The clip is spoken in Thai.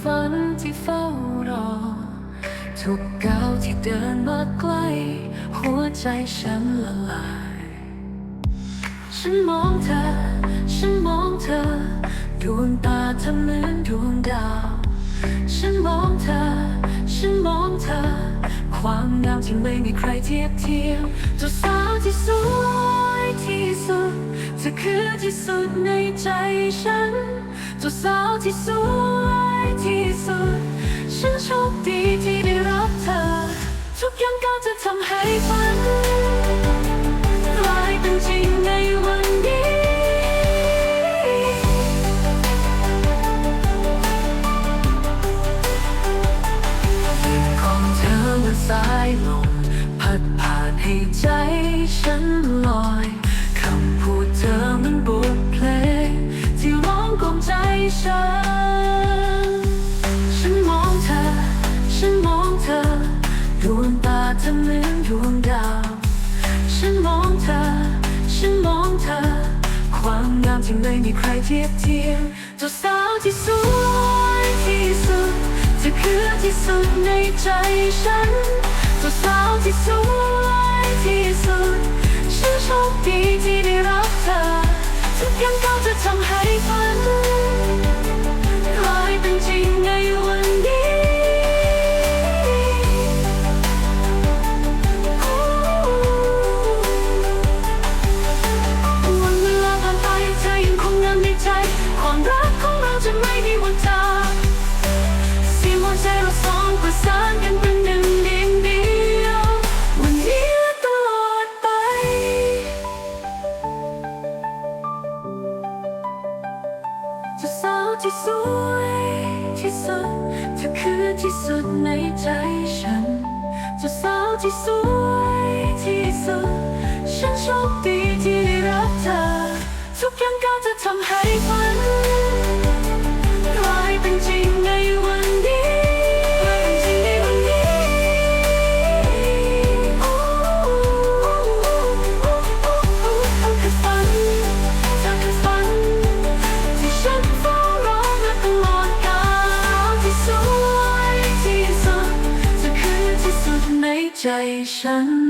ฝันที่เฝ้ารอ ทุกก้าวที่เดินมาใกล้ หัวใจฉันละลาย ฉันมองเธอ ฉันมองเธอ ดวงตาเธอเหมือนดวงดาว ฉันมองเธอ ฉันมองเธอ ความงามที่ไม่มีใครเทียบเทียม เธอคือที่สุดในใจฉันเจ้าสาวที่สวยที่สุด ฉันโชคดีที่ได้รับเธอ ทุกอย่างก็จะทำให้ฝันกลายเป็นจริงในวันนี้ ของเธอมือนสายลมพัดผ่านให้ใจฉันลอย ฉัน ฉันมองเธอ ฉันมองเธอ ดวงตาเธอเหมือนดวงดาว ฉันมองเธอ ฉันมองเธอ ความงามที่ไม่มีใครเทียบเทียมเจ้าสาวที่สวยที่สุดเธอคือที่สุดในใจฉันเจ้าสาวที่สวยที่สุด เจ้าสาวที่สวยที่สุดเธอคือที่สุดในใจฉันเจ้าสาวที่สวยที่สุด ฉันโชคดีที่ได้รับเธอ ทุกอย่างก็จะทำให้ ว